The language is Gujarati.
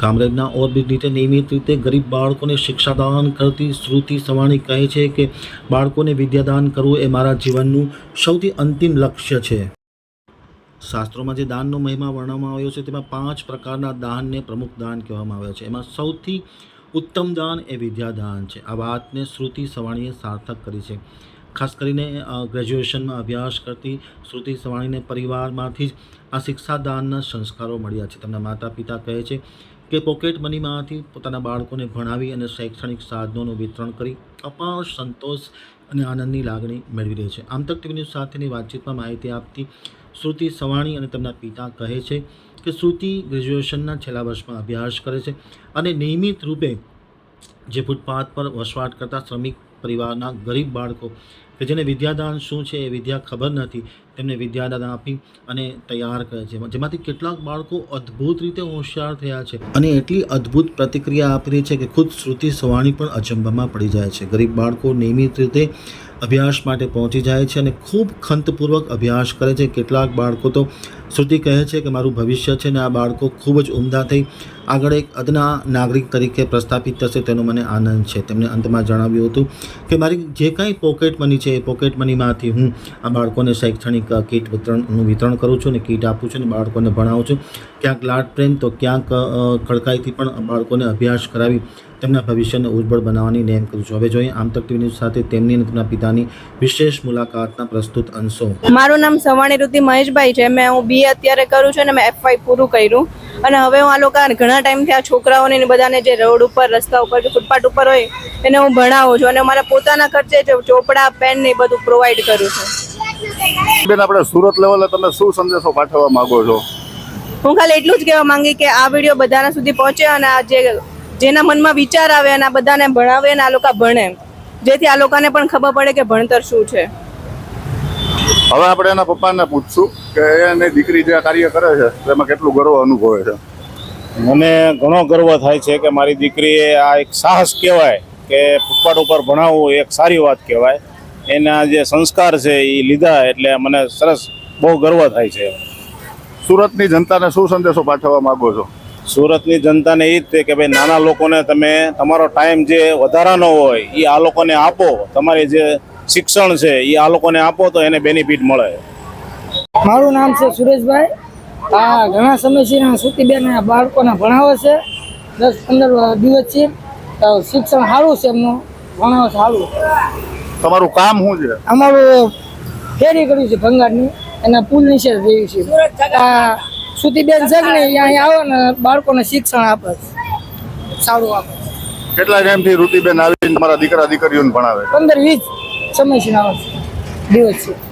કામરેજના ઓરબિટ રીતે નિયમિત રીતે ગરીબ બાળકોને શિક્ષાદાન કરતી શ્રુતિ સવાણી કહે છે કે બાળકોને વિદ્યાદાન કરવું એ મારા જીવનનું સૌથી અંતિમ લક્ષ્ય છે. શાસ્ત્રોમાં જે દાનનો મહિમા વર્ણવવામાં આવ્યો છે તેમાં પાંચ પ્રકારના દાનને પ્રમુખ દાન કહેવામાં આવે છે. એમાં સૌથી ઉત્તમ દાન એ વિદ્યાદાન છે. આ વાતને શ્રુતિ સવાણીએ સાર્થક કરી છે. ખાસ કરીને ગ્રેજ્યુએશનમાં અભ્યાસ કરતી શ્રુતિ સવાણીને પરિવારમાંથી જ આ શિક્ષાદાનના સંસ્કારો મળ્યા છે. તેમના માતા પિતા કહે છે કે પોકેટ મનીમાંથી પોતાના બાળકોને ભણાવી અને શૈક્ષણિક સાધનોનું વિતરણ કરી અપાર સંતોષ અને આનંદની લાગણી મેળવી રહી છે. આમ તક ટીવી ન્યૂઝ સાથેની વાતચીતમાં માહિતી આપતી શ્રુતિ સવાણી અને તેમના પિતા કહે છે કે શ્રુતિ ગ્રેજ્યુએશનના છેલ્લા વર્ષમાં અભ્યાસ કરે છે અને નિયમિત રૂપે જે ફૂટપાથ પર વસવાટ કરતા શ્રમિક પરિવારના ગરીબ બાળકો કે જેને વિદ્યાદાન શું છે એ વિદ્યા ખબર નથી, તેમને વિદ્યાદાન આપી અને તૈયાર કરે છે. જેમાંથી કેટલાક બાળકો અદ્ભુત રીતે હોશિયાર થયા છે અને એટલી અદ્ભુત પ્રતિક્રિયા આપી રહી છે કે ખુદ શ્રુતિ સવાણી પણ અચંબામાં પડી જાય છે. ગરીબ બાળકો નિયમિત રીતે અભ્યાસ માટે પહોંચી જાય છે અને ખૂબ ખંતપૂર્વક અભ્યાસ કરે છે. કેટલાક બાળકો તો શ્રુતિ કહે છે કે મારું ભવિષ્ય છે ને આ બાળકો ખૂબ જ ઉમદા થઈ આગળ એક અદના નાગરિક તરીકે પ્રસ્થાપિત થશે તેનો મને આનંદ છે. તેમણે અંતમાં જણાવ્યું હતું કે મારી જે કાંઈ પોકેટ મની છે એ પોકેટ મનીમાંથી હું આ બાળકોને શૈક્ષણિક કીટ વિતરણનું વિતરણ કરું છું અને કીટ આપું છું અને બાળકોને ભણાવું છું. ક્યાંક લાડ પ્રેમ તો ક્યાંક ખડકાઈથી પણ બાળકોને અભ્યાસ કરાવી તેમના ભવિષ્યને ઉજ્જવળ બનાવવાની નેમ કરું છું. હવે જોઈએ આમ તક ટીવી ન્યૂઝ સાથે તેમની અને તેમના પિતાની વિશેષ મુલાકાતના પ્રસ્તુત અંશો. મારું નામ સવાણી ઋતિ મહેશભાઈ છે. મેં હું બી અત્યારે કરું છું અને મેં એફવાય પૂરું કર્યું. અને હવે હું આ લોકો ઘણા ટાઈમથી આ છોકરાઓને બધાને જે રોડ ઉપર રસ્તા ઉપર કે ફૂટપાથ ઉપર હોય એને હું ભણાવું છું. અને મારા પોતાના ખર્ચે ચોપડા પેન ને બધું પ્રોવાઈડ કરું છું. બેન આપણે સુરત લેવલે તમે શું સંદેશો પાઠવવા માંગો છો? હું ખાલી એટલું જ કહેવા માંગી કે આ વીડિયો બધાના સુધી પહોંચે અને આ જે જેના મનમાં વિચાર આવે અને આ બધાને ભણાવે અને આ લોકો ભણે. જેથી આ લોકોને પણ ખબર પડે કે ભણતર શું છે. હવે આપણે એના પપ્પાને પૂછશું કે એની દીકરી જે કાર્ય કરે છે તેમાં કેટલું ગર્વ અનુભવે છે? મને ઘણો ગર્વ થાય છે કે મારી દીકરીએ આ એક સાહસ કહેવાય કે ફૂટપાથ ઉપર ભણાવવું એક સારી વાત કહેવાય. એના જે સંસ્કાર છે એ લીધા એટલે મને સરસ બહુ ગર્વ થાય છે. સુરતની જનતાને શું સંદેશો પાઠવવા માગો છો? સુરતની જનતાને એ જ છે કે ભાઈ નાના લોકોને તમે તમારો ટાઈમ જે વધારાનો હોય એ આ લોકોને આપો. તમારી જે શિક્ષણ છે એ આ લોકોને આપો તો એને બેનિફિટ મળે. મારું નામ છે સુરેશભાઈ. આ ઘણા સમયથી સુતીબેન આ બાળકોને ભણાવે છે. દસ પંદર દિવસથી તો શિક્ષણ સારું છે એમનું. ભણાવે છે સારું. તમારું કામ શું છે? અમારું ફેરી કર્યું છે ભંગારની. એના પુલ નીચે રહ્યું છે. આ સુતીબેન છે ને અહીંયા આવે ને બાળકોને શિક્ષણ આપે છે. સારું આપે. કેટલા ટાઈમથી રૂતિબેન આવીને તમારા દીકરા દીકરીઓને ભણાવે પંદર વીસ. સમયથી આવે છે દિવસથી